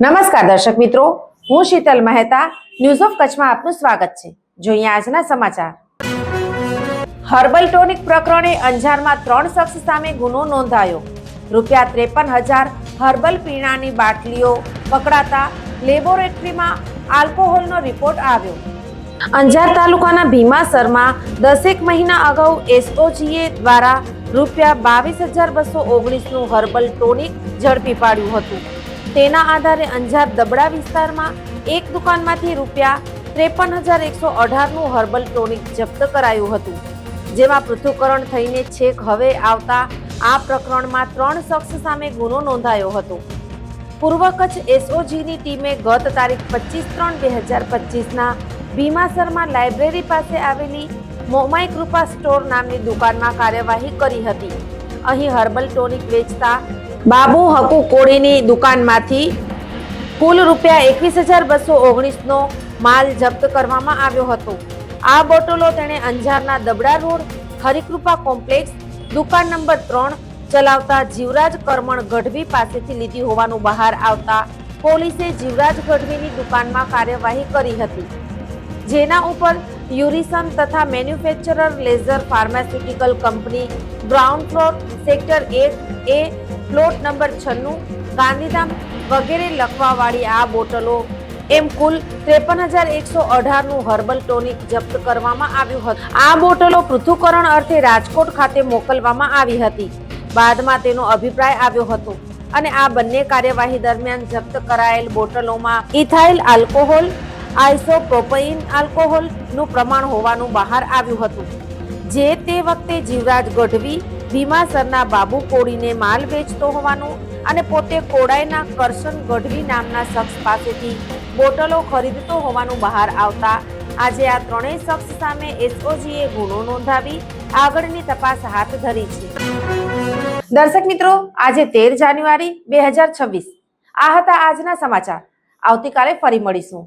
નમસ્કાર દર્શક મિત્રો, હું શીતલ મહેતા ન્યૂઝ ઓફ કચ્છમાં આપનું સ્વાગત છે. જોઈએ આજના સમાચાર. હર્બલ ટોનિક પ્રકરણે અંજારમાં ત્રણ શખ્સ સામે ગુનો નોંધાયો. રૂપિયા ત્રેપન હજાર હર્બલ પીણાની બાટલીઓ પકડાતા લેબોરેટરીમાં આલ્કોહોલનો રિપોર્ટ આવ્યો. અંજાર તાલુકાના ભીમાસરમાં દસેક મહિના અગાઉ એસઓજીએ દ્વારા રૂપિયા બાવીસ હજાર બસો ઓગણીસનું હર્બલ ટોનિક ઝડપી પાડ્યું હતું. તેના આધારે અંજાર દબડા વિસ્તારમાં એક દુકાનમાંથી રૂપિયા ત્રેપન હજાર એકસો અઢારનું હર્બલ ટોનિક જપ્ત કરાયું હતું, જેમાં પૃથ્થકરણ થઈને છેક હવે આવતા આ પ્રકરણમાં ત્રણ શખ્સ સામે ગુનો નોંધાયો હતો. પૂર્વ કચ્છ એસઓજીની ટીમે ગત તારીખ પચીસ ત્રણ બે હજાર પચીસના ભીમાસરમાં લાઇબ્રેરી પાસે આવેલી મોમાઈ કૃપા સ્ટોર નામની દુકાનમાં કાર્યવાહી કરી હતી. અહીં હર્બલ ટોનિક વેચતા બાબુ હકુ કોળીની દુકાનમાંથી કુલ રૂપિયા એકવીસ હજાર બસો ઓગણીસનો માલ જપ્ત કરવામાં આવ્યો હતો. આ બોટલો તેણે અંજારના દબડા રોડ, હરિકૃપા કોમ્પ્લેક્સ, દુકાન નંબર ત્રણ ચલાવતા જીવરાજ કરમણ ગઢવી પાસેથી લીધી હોવાનું બહાર આવતા પોલીસે જીવરાજ ગઢવીની દુકાનમાં કાર્યવાહી કરી હતી. જેના ઉપર યુરિસન તથા manufacturer Laser pharmaceutical company ground floor sector એક એ પ્લોટ નંબર છન્નું, ગાંધીધામ વગેરે લખવાવાળી આ બોટલો એમ કુલ ત્રેપન હજાર એકસો અઢારનું હર્બલ ટોનિક જપ્ત કરવામાં આવ્યું હતું. આ બોટલો પૃથ્થકરણ અર્થે રાજકોટ ખાતે મોકલવામાં આવી હતી. બાદમાં તેનો અભિપ્રાય આવ્યો હતો અને આ બંને કાર્યવાહી દરમિયાન જપ્ત કરાયેલ બોટલોમાં ઇથાઇલ આલ્કોહોલ આઇસોપ્રોપઇન આલ્કોહોલનું પ્રમાણ હોવાનું બહાર આવ્યું હતું, જે તે વખતે જીવરાજ ગઢવી ભીમાસરના બાબુ કોળીને માલ વેચતો હોવાનું અને પોતે કોડાઈના કરશન ગઢવી નામના શખ્સ પાસેથી બોટલો ખરીદતો હોવાનું બહાર આવતા, આજે આ ત્રણેય શખ્સ સામે એસઓજીએ ગુનો નોંધાવી આગળની તપાસ હાથ ધરી છે. દર્શક મિત્રો, આજે તેર જાન્યુઆરી બે હજાર છવ્વીસ. આ હતા આજના સમાચાર. આવતીકાલે ફરી મળીશું.